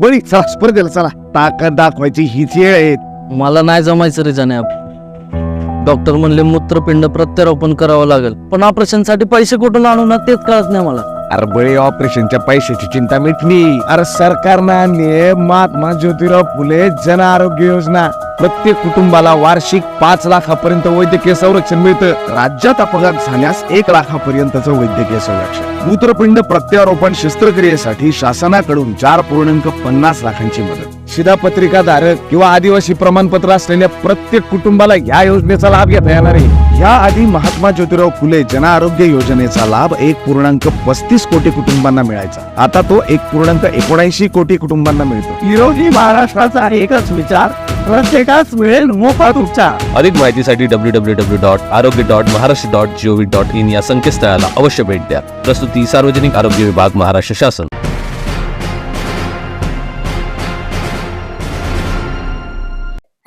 बळी स्पर्धेला चला. ताकद दाखवायची हीच वेळ आहे मला नाही जमायचं रे जाण्या डॉक्टर म्हणले मूत्रपिंड प्रत्यारोपण करावं लागेल. पण ऑपरेशनसाठी पैसे कुठून आणू ना तेच कळत नाही मला. अरे बळी ऑपरेशनच्या पैशाची चिंता मिटली. अरे सरकारनं आणली महात्मा ज्योतिराव फुले जन आरोग्य योजना. प्रत्येक कुटुंबाला वार्षिक पाच लाखापर्यंत वैद्यकीय संरक्षण मिळतं. राज्यात अपघात झाल्यास एक लाखापर्यंतचं वैद्यकीय संरक्षण. मूत्रपिंड प्रत्यारोपण शस्त्रक्रियेसाठी शासनाकडून चार पूर्णांक पन्नास लाखांची मदत. शिधापत्रिका धारक किंवा आदिवासी प्रमाणपत्र असलेल्या प्रत्येक कुटुंबाला या योजनेचा लाभ घेता येणार आहे. या आधी महात्मा ज्योतिराव फुले जन आरोग्य योजनेचा लाभ एक पूर्णांक पस्तीस कोटी कुटुंबांना मिळायचा. आता तो एक पूर्णांक एकोणऐंशी कोटी कुटुंबांना मिळतो. निरोगी महाराष्ट्राचा एकच विचार प्रत्येकास मिळेल मोफत उपचार. अधिक माहितीसाठी W W W dot Arogya dot Maharashtra dot G O V dot in या संकेतस्थळाला अवश्य भेट द्या. प्रस्तुती सार्वजनिक आरोग्य विभाग महाराष्ट्र शासन.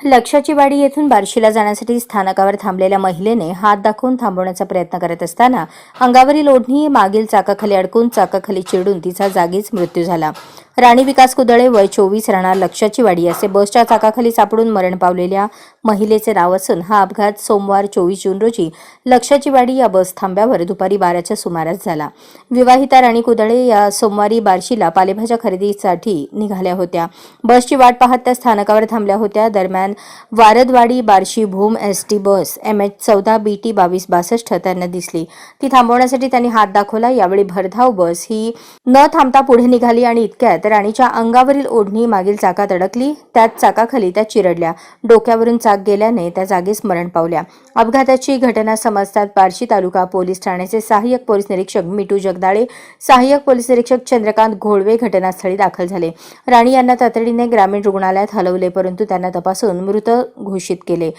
लक्षाची वाडी येथून बार्शीला जाण्यासाठी स्थानकावर थांबलेल्या महिलेने हात दाखवून थांबवण्याचा प्रयत्न करत असताना अंगावरील ओढणी मागील चाकाखाली अडकून चाकाखाली चिरडून तिचा जागीच मृत्यू झाला. राणी विकास कुदळे वय चोवीस राहणार लक्षाची वाडी असे बसच्या चाकाखाली सापडून मरण पावलेल्या महिलेचे नाव असून हा अपघात सोमवार चोवीस जून रोजी लक्षाची वाडी या बस थांब्यावर दुपारी बाराच्या सुमारास झाला. विवाहिता राणी कुदळे या सोमवारी बार्शीला पालेभाज्या खरेदीसाठी निघाल्या होत्या. बसची वाट पाहत त्या स्थानकावर थांबल्या होत्या. दरम्यान Wardwadi Barshi Bhoom S T bus M H चौदा बी टी बावीस बासष्ट त्यांना दिसली. ती थांबवण्यासाठी त्यांनी हात दाखवला. यावेळी भरधाव बस ही न थांबता पुढे निघाली आणि इतक्यात राणीच्या अंगावरील ओढणी मागील चाकात अडकली. त्यात चाकाखाली त्या चिरडल्या. डोक्यावरून चाक गेल्याने त्या जागीच मरण पावल्या. अपघाताची घटना समजतात बार्शी तालुका पोलीस ठाण्याचे सहाय्यक पोलीस निरीक्षक मिटू जगदाळे सहाय्यक पोलीस निरीक्षक चंद्रकांत घोळवे घटनास्थळी दाखल झाले. राणी यांना तातडीने ग्रामीण रुग्णालयात हलवले परंतु त्यांना तपासून मृत घोषित केले.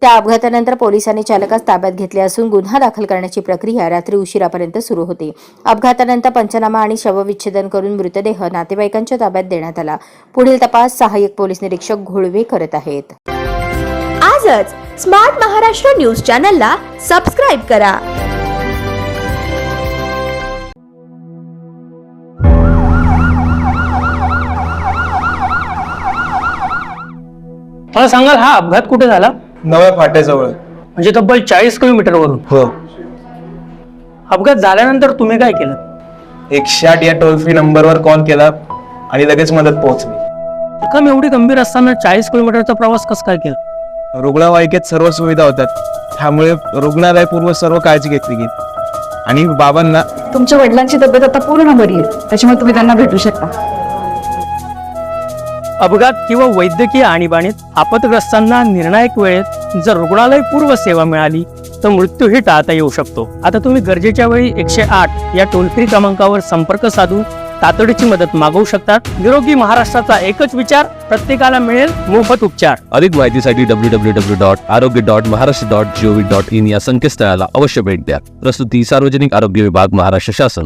त्या अपघातानंतर पोलिसांनी चालकास ताब्यात घेतले असून गुन्हा दाखल करण्याची प्रक्रिया रात्री उशिरापर्यंत सुरू होती. अपघातानंतर पंचनामा आणि शवविच्छेदन करून मृतदेह नातेवाईकांच्या ताब्यात देण्यात आला. पुढील तपास सहाय्यक पोलीस निरीक्षक घोळवे करत आहेत. आजच स्मार्ट महाराष्ट्र न्यूज चॅनलला सबस्क्राईब करा. मला सांगाल हा अपघात कुठे झाला? नव्या फाट्याजवळ. म्हणजे तब्बल चाळीस किलोमीटर वरून हो. अपघात झाल्यानंतर तुम्ही काय केलं? एकशे आठ या टोल फ्री नंबरवर कॉल केला आणि लगेच मदत पोहोचली. जखम एवढी गंभीर असताना चाळीस किलोमीटरचा प्रवास कसं काय केला? रुग्णवाहिकेत सर्व सुविधा होतात त्यामुळे रुग्णालय पूर्व सर्व काळजी घेतली गेली. आणि बाबांना तुमच्या वडिलांची तब्येत आता पूर्ण बरी आहे. त्याच्यामुळे तुम्ही त्यांना भेटू शकता. अपघात किंवा वैद्यकीय आणीबाणीत आपतग्रस्तांना निर्णायक वेळेत जर रुग्णालय पूर्व सेवा मिळाली तर मृत्यूही टाळता येऊ शकतो. आता तुम्ही गरजेच्या वेळी एकशे आठ या टोल फ्री क्रमांकावर संपर्क साधून तातडीची मदत मागवू शकतात निरोगी महाराष्ट्राचा एकच विचार प्रत्येकाला मिळेल मोफत उपचार. अधिक माहितीसाठी W W W dot Arogya dot Maharashtra dot G O V dot in या संकेतस्थळाला अवश्य भेट द्या. प्रस्तुती सार्वजनिक आरोग्य विभाग महाराष्ट्र शासन.